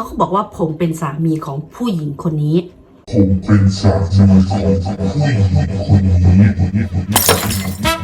เขาก็บอกว่าผมเป็นสามีของผู้หญิงคนนี้ ผมเป็นสามีของผู้หญิงคนนี้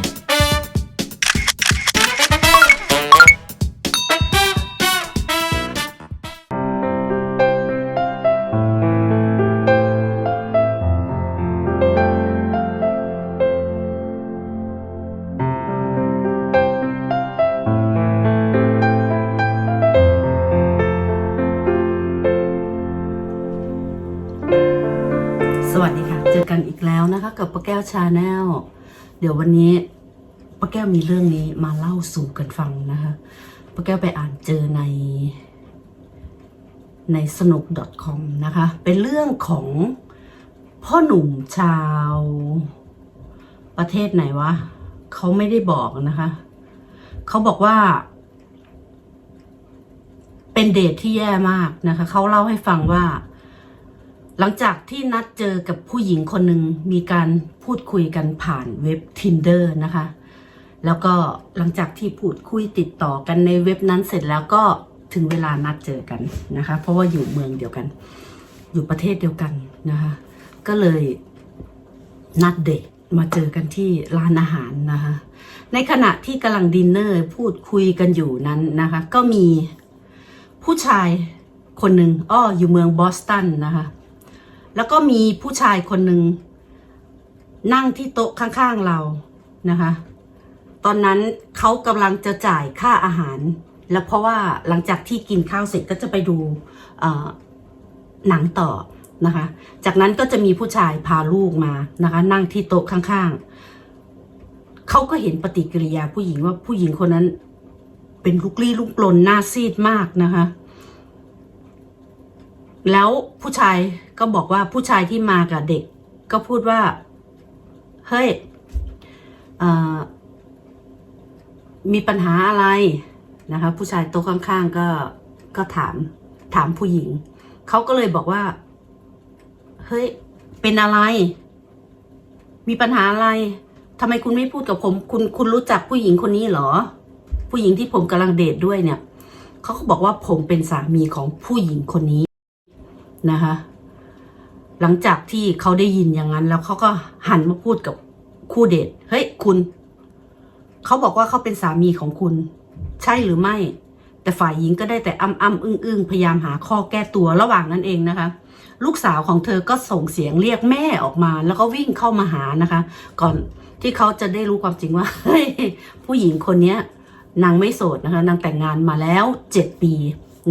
ชาแนลเดี๋ยววันนี้ป้าแก้วมีเรื่องนี้มาเล่าสู่กันฟังนะคะป้าแก้วไปอ่านเจอในในสนุก .com นะคะ เป็นเรื่องของพ่อหนุ่มชาว ประเทศไหนวะเขาไม่ได้บอกนะคะ เขาบอกว่า เป็นเดทที่แย่มากนะคะ เขาเล่าให้ฟังว่า หลังจากที่นัดเจอกับผู้หญิงคนหนึ่งมีการพูดคุยกันผ่านเว็บ Tinder นะคะ แล้วก็หลังจากที่พูดคุยติดต่อกันในเว็บนั้นเสร็จแล้วก็ถึงเวลานัดเจอกันนะคะ เพราะว่าอยู่เมืองเดียวกัน อยู่ประเทศเดียวกันนะคะ ก็เลยนัดเดทมาเจอกันที่ร้านอาหารนะคะ ในขณะที่กำลังดินเนอร์พูดคุยกันอยู่นั้นนะคะ ก็มีผู้ชายคนหนึ่งอ้ออยู่เมืองบอสตันนะคะ แล้วก็มีผู้ชายคนหนึ่งนั่งที่โต๊ะข้างๆเรานะคะ ตอนนั้นเขากำลังจะจ่ายค่าอาหาร แล้วเพราะว่าหลังจากที่กินข้าวเสร็จก็จะไปดูหนังต่อนะคะ จากนั้นก็จะมีผู้ชายพาลูกมานะคะ นั่งที่โต๊ะข้างๆ เขาก็เห็นปฏิกิริยาผู้หญิงว่าผู้หญิงคนนั้น เป็นลุกลี้ลุกลนหน้าซีดมากนะคะ แล้วผู้ชาย ก็บอกว่าผู้ชายที่มากับเด็ก ก็พูดว่า เฮ้ยมีปัญหาอะไรนะคะ ผู้ชายโต๊ะข้างๆก็ก็ถามถามผู้หญิง เขาก็เลยบอกว่า เฮ้ย เป็นอะไร มีปัญหาอะไรทำไมคุณไม่พูดกับผม คุณคุณรู้จักผู้หญิงคนนี้เหรอ ผู้หญิงที่ผมกำลังเดทด้วยเนี่ย เขาก็บอกว่าผมเป็นสามีของผู้หญิงคนนี้นะคะ หลังจากที่เขาได้ยินอย่างนั้น แล้วเขาก็หันมาพูดกับคู่เดทเฮ้ยคุณเขาบอกว่าเขาเป็นสามีของคุณ ใช่หรือไม่ แต่ฝ่ายหญิงก็ได้แต่อ้ำอ้ำอึ้งอึ้งพยายามหาข้อแก้ตัวระหว่างนั้นเองนะคะ ลูกสาวของเธอก็ส่งเสียงเรียกแม่ออกมา แล้วก็วิ่งเข้ามาหานะคะ ก่อนที่เขาจะได้รู้ความจริงว่าเฮ้ยผู้หญิงคนเนี้นางไม่โสดนะคะนางแต่งงานมาแล้วเจ็ดปี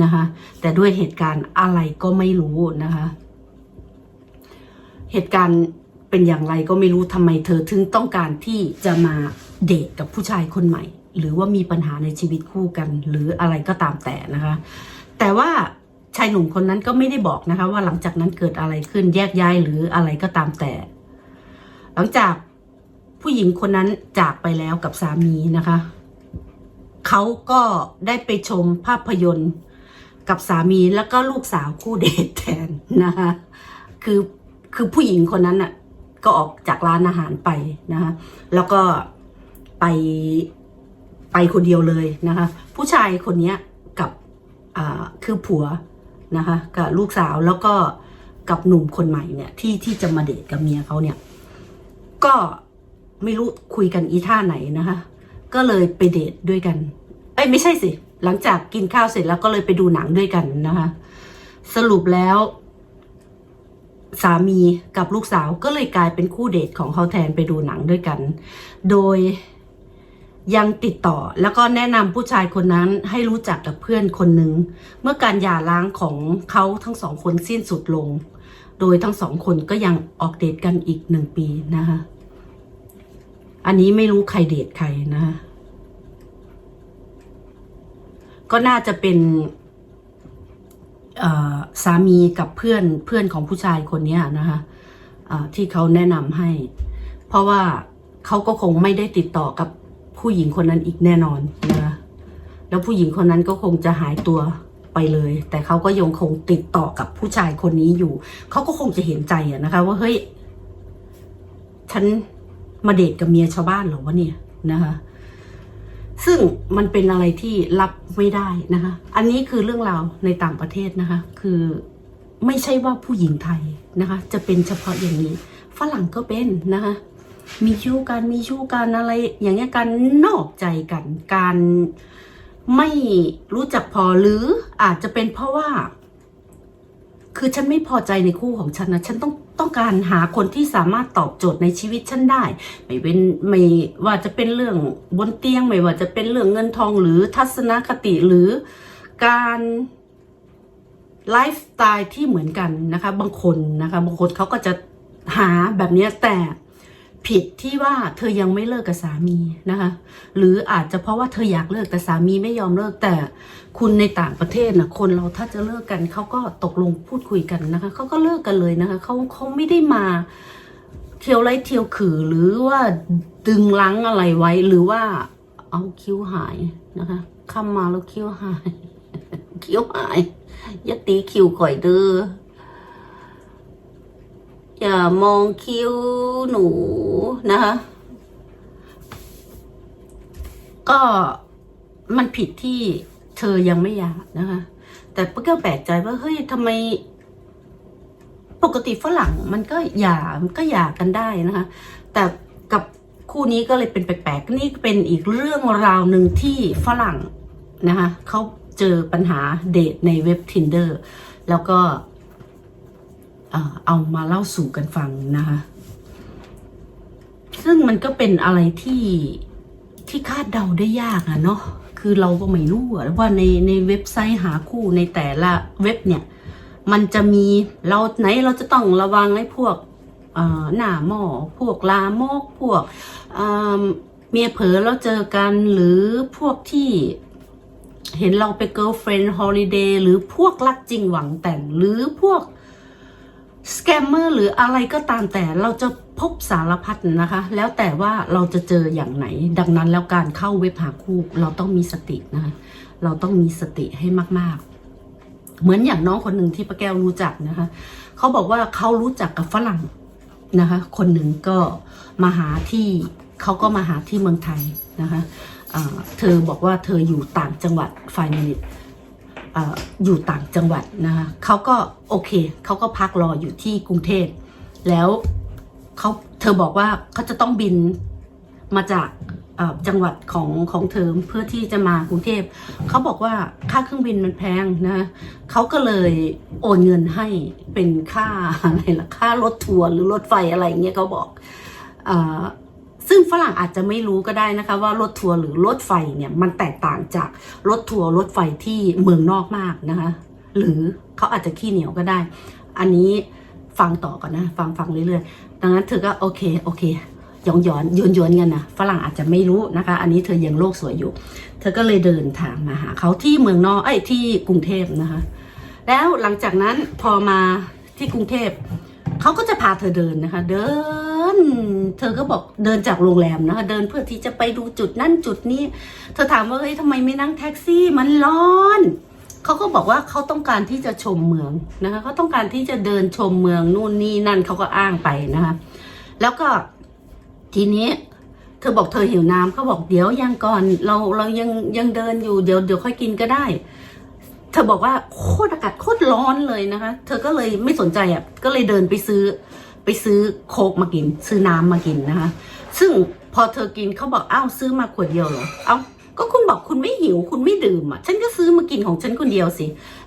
นะคะ แต่ด้วยเหตุการณ์อะไรก็ไม่รู้นะคะ เหตุการณ์เป็นอย่างไรก็ไม่รู้ทำไมเธอถึงต้องการที่จะมาเดทกับผู้ชายคนใหม่ หรือว่ามีปัญหาในชีวิตคู่กัน หรืออะไรก็ตามแต่นะคะ แต่ว่าชายหนุ่มคนนั้นก็ไม่ได้บอกนะคะ ว่าหลังจากนั้นเกิดอะไรขึ้นแยกย้ายหรืออะไรก็ตามแต่ หลังจากผู้หญิงคนนั้นจากไปแล้วกับสามีนะคะเขาก็ได้ไปชมภาพยนตร์กับสามีแล้วก็ลูกสาวคู่เดทแทนนะคะคือ คือผู้หญิงคนนั้นน่ะ ก็ออกจากร้านอาหารไปนะคะแล้วก็ไปไปคนเดียวเลยนะคะ ผู้ชายคนนี้กับคือผัวนะคะกับลูกสาวแล้วก็กับหนุ่มคนใหม่เนี่ยที่ที่จะมาเดทกับเมียเขาเนี่ย ก็ไม่รู้คุยกันอีท่าไหนนะคะ ก็เลยไปเดทด้วยกัน เอ้ยไม่ใช่สิ หลังจากกินข้าวเสร็จแล้วก็เลยไปดูหนังด้วยกันนะคะ สรุปแล้ว สามีกับลูกสาวก็เลยกลายเป็นคู่เดทของเขาแทนไปดูหนังด้วยกัน โดยยังติดต่อแล้วก็แนะนำผู้ชายคนนั้นให้รู้จักกับเพื่อนคนหนึ่งเมื่อการหย่าร้างของเขาทั้งสองคนสิ้นสุดลง โดยทั้งสองคนก็ยังออกเดทกันอีกหนึ่งปีนะคะ อันนี้ไม่รู้ใครเดทใครนะคะก็น่าจะเป็น สามีกับเพื่อนเพื่อนของผู้ชายคนนี้นะคะที่เขาแนะนำให้ เพราะว่าเขาก็คงไม่ได้ติดต่อกับผู้หญิงคนนั้นอีกแน่นอนนะคะแล้วผู้หญิงคนนั้นก็คงจะหายตัวไปเลย แต่เขาก็ยังคงติดต่อกับผู้ชายคนนี้อยู่ เขาก็คงจะเห็นใจอะนะคะ ว่าเฮ้ยฉันมาเดทกับเมียชาวบ้านหรอวะเนี่ยนะคะ ซึ่งมันเป็นอะไรที่รับไม่ได้นะคะ อันนี้คือเรื่องราวในต่างประเทศนะคะ คือไม่ใช่ว่าผู้หญิงไทยนะคะ จะเป็นเฉพาะอย่างนี้ ฝรั่งก็เป็นนะคะ มีชู้กันมีชู้กันอะไร อย่างเงี้ยการนอกใจกัน การไม่รู้จักพอหรืออาจจะเป็นเพราะว่า คือฉันไม่พอใจในคู่ของฉันนะฉันต้อง ต้องการหาคนที่สามารถตอบโจทย์ในชีวิตฉันได้ ไม่เป็นไม่ว่าจะเป็นเรื่องบนเตียงไม่ว่าจะเป็นเรื่องเงินทองหรือทัศนคติหรือการไลฟ์สไตล์ที่เหมือนกันนะคะ บางคนนะคะ บางคนเขาก็จะหาแบบนี้แต่ ผิดที่ว่าเธอยังไม่เลิกกับสามีนะคะหรืออาจจะเพราะว่าเธออยากเลิกแต่สามีไม่ยอมเลิกแต่คุณในต่างประเทศนะคนเราถ้าจะเลิกกันเขาก็ตกลงพูดคุยกันนะคะเขาก็เลิกกันเลยนะคะเขาเขาไม่ได้มาเที่ยวไล่เที่ยวขือหรือว่าดึงลังอะไรไว้หรือว่าเอาคิ้วหายนะคะข้ามาแล้วคิ้วหายคิ้วหายยตีคิ้วข่อยเด้อ อย่ามองคิ้วหนูนะคะ ก็มันผิดที่เธอยังไม่หย่านะคะ แต่ป้าแก้วแปลกใจว่าเฮ้ยทำไม ปกติฝรั่งมันก็หย่ามันก็หย่ากันได้นะคะ แต่กับคู่นี้ก็เลยเป็นแปลกๆ นี่เป็นอีกเรื่องราวหนึ่งที่ฝรั่งนะคะเขาเจอปัญหาเดทในเว็บ Tinder แล้วก็ เอามาเล่าสู่กันฟังนะคะ ซึ่งมันก็เป็นอะไรที่ที่คาดเดาได้ยากอะเนาะ คือเราก็ไม่รู้ว่าในในเว็บไซต์หาคู่ในแต่ละเว็บเนี่ย มันจะมีเราไหนเราจะต้องระวังไอ้พวกหน้าหมอพวกลาโมกพวกเมียเผลอแล้วเจอกันหรือพวกที่เห็นเราไป girlfriend holiday หรือพวกรักจริงหวังแต่งหรือพวก สแกมเมอร์หรืออะไรก็ตามแต่เราจะพบสารพัดนะคะ แล้วแต่ว่าเราจะเจออย่างไหน ดังนั้นแล้วการเข้าเว็บหาคู่เราต้องมีสตินะคะเราต้องมีสติให้มาก ๆ เหมือนอย่างน้องคนหนึ่งที่ป้าแก้วรู้จักนะคะเขาบอกว่าเขารู้จักกับฝรั่งนะคะ คนหนึ่งก็มาหาที่เขาก็มาหาที่เมืองไทยนะคะอ่าเธอบอกว่าเธออยู่ต่างจังหวัดไฟมินิต อยู่ต่างจังหวัดนะคะเขาก็โอเคเขาก็พักรออยู่ที่กรุงเทพแล้วเขาเธอบอกว่าเขาจะต้องบินมาจากจังหวัดของของเธอเพื่อที่จะมากรุงเทพเขาบอกว่าค่าเครื่องบินมันแพงนะเขาก็เลยโอนเงินให้เป็นค่าอะไรล่ะค่ารถทัวร์หรือรถไฟอะไรเงี้ยเขาบอกอ ซึ่งฝรั่งอาจจะไม่รู้ก็ได้นะคะ ว่ารถทัวร์หรือรถไฟเนี่ยมันแตกต่างจากรถทัวร์รถไฟที่เมืองนอกมากนะคะ หรือเขาอาจจะขี้เหนียวก็ได้ อันนี้ฟังต่อก่อนนะ ฟังฟังเรื่อยๆ ดังนั้นเธอก็โอเคโอเคย้อนย้อนโยนโยนกันนะฝรั่งอาจจะไม่รู้นะคะ อันนี้เธอยังโลกสวยอยู่ เธอก็เลยเดินทางมาหาเขาที่เมืองนอกเอ้ที่กรุงเทพนะคะ แล้วหลังจากนั้นพอมาที่กรุงเทพเขาก็จะพาเธอเดินนะคะ เดิน เธอก็บอกเดินจากโรงแรมนะคะเดินเพื่อที่จะไปดูจุดนั่นจุดนี้ เธอถามว่าเฮ้ยทำไมไม่นั่งแท็กซี่มันร้อนเขาก็บอกว่าเขาต้องการที่จะชมเมืองนะคะเขาต้องการที่จะเดินชมเมืองนู่นนี่นั่นเขาก็อ้างไปนะคะแล้วก็ทีนี้เธอบอกเธอหิวน้ำเขาบอกเดี๋ยวยังก่อนเราเรายังยังเดินอยู่เดี๋ยวเดี๋ยวค่อยกินก็ได้ เธอบอกว่าโคตรอากาศโคตรร้อนเลยนะคะ เธอก็เลยไม่สนใจอะก็เลยเดินไปซื้อ ไปซื้อโคกมากิน ซื้อน้ำมากินนะคะ ซึ่งพอเธอกินเขาบอกอ้าวซื้อมาขวดเดียวเหรอเอ้าก็คุณบอกคุณไม่หิวคุณไม่ดื่มอะ ฉันก็ซื้อมากินของฉันคนเดียวสิ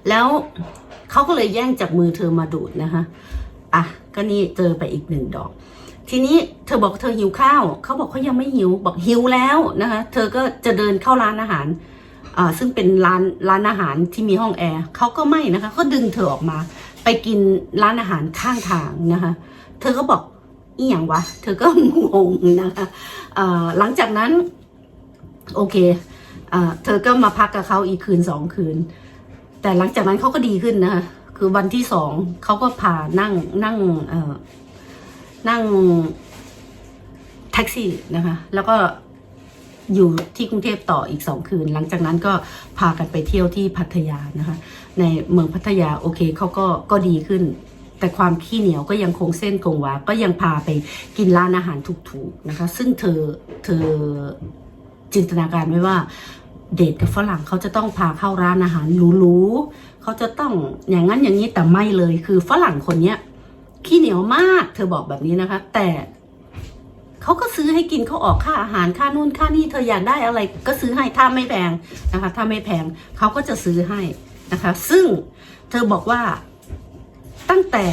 แล้วเขาก็เลยแย่งจากมือเธอมาดูดนะคะ อะ ก็นี่เจอไปอีกหนึ่งดอก ทีนี้เธอบอกเธอหิวข้าว เขาบอกเขายังไม่หิว บอกหิวแล้วนะคะ เธอก็จะเดินเข้าร้านอาหาร อ่า ซึ่งเป็นร้านร้านอาหารที่มีห้องแอร์เขาก็ไม่นะคะเขาดึงเธอออกมา กินร้านอาหารข้างทางนะคะ เธอก็บอกอีหยังวะ เธอก็งงนะคะอ่าหลังจากนั้นโอเคอเธอก็มาพักกับเขาอีกคืนสองคืน แต่หลังจากนั้นเขาก็ดีขึ้นนะคะคือวันที่สองเขาก็พานั่งนั่งเอ่อนั่งแท็กซี่นะคะ แล้วก็ อยู่ที่กรุงเทพต่ออีกสองคืน หลังจากนั้นก็พากันไปเที่ยวที่พัทยานะคะ ในเมืองพัทยาโอเคเขาก็ก็ดีขึ้น แต่ความขี้เหนียวก็ยังคงเส้นคงวา ก็ยังพาไปกินร้านอาหารถูกๆนะคะ ซึ่งเธอเธอจินตนาการไว้ว่าเดทกับฝรั่งเขาจะต้องพาเข้าร้านอาหารหรูๆเขาจะต้องอย่างนั้นอย่างนี้แต่ไม่เลยคือฝรั่งคนเนี้ยขี้เหนียวมาก เธอบอกแบบนี้นะคะ แต่ เขาก็ซื้อให้กินเขาออกค่าอาหารค่านู่นค่านี่เธออยากได้อะไรก็ซื้อให้ถ้าไม่แพงนะคะถ้าไม่แพงเขาก็จะซื้อให้นะคะ ซึ่งเธอบอกว่าตั้งแต่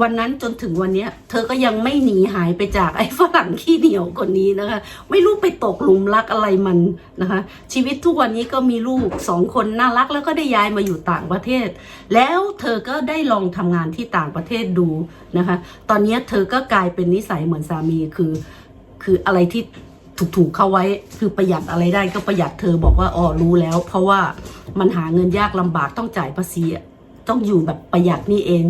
วันนั้นจนถึงวันนี้เธอก็ยังไม่หนีหายไปจากไอ้ฝรั่งขี้เหนียวคนนี้นะคะ ไม่รู้ไปตกหลุมรักอะไรมันนะคะ ชีวิตทุกวันนี้ก็มีลูกสองคนน่ารักแล้วก็ได้ย้ายมาอยู่ต่างประเทศ แล้วเธอก็ได้ลองทำงานที่ต่างประเทศดูนะคะ ตอนนี้เธอก็กลายเป็นนิสัยเหมือนสามีคือ คืออะไรที่ถูกๆเข้าไว้คือประหยัดอะไรได้ก็ประหยัดเธอบอกว่าอ๋อรู้แล้ว เพราะว่ามันหาเงินยากลำบากต้องจ่ายภาษีต้องอยู่แบบประหยัดนี่เอง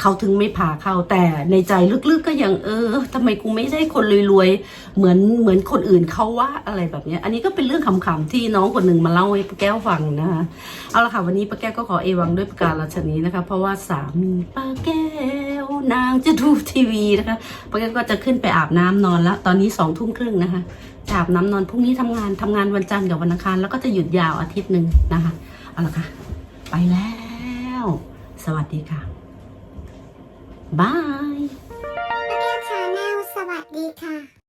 เขาถึงไม่พาเข้าแต่ในใจลึกๆก็ยังเออทำไมกูไม่ได้คนรวยๆเหมือนเหมือนคนอื่นเขาว่าอะไรแบบเนี้ยอันนี้ก็เป็นเรื่องขำๆที่น้องคนหนึ่งมาเล่าให้ป้าแก้วฟังนะคะเอาละค่ะวันนี้ป้าแก้วก็ขอเอวังด้วยประการราชนี้นะคะ เพราะว่าสามีป้าแก้วนางจะดูทีวีนะคะป้าแก้วก็จะขึ้นไปอาบน้ำนอนแล้ว ตอนนี้สองทุ่มครึ่งนะคะจะอาบน้ำนอนพรุ่งนี้ทำงานทำงานวันจันทร์กับวันอังคารแล้วก็จะหยุดยาวอาทิตย์หนึ่งนะคะเอาละค่ะ ไปแล้ว สวัสดีค่ะ บายป้าแก้วชาแนลสวัสดีค่ะ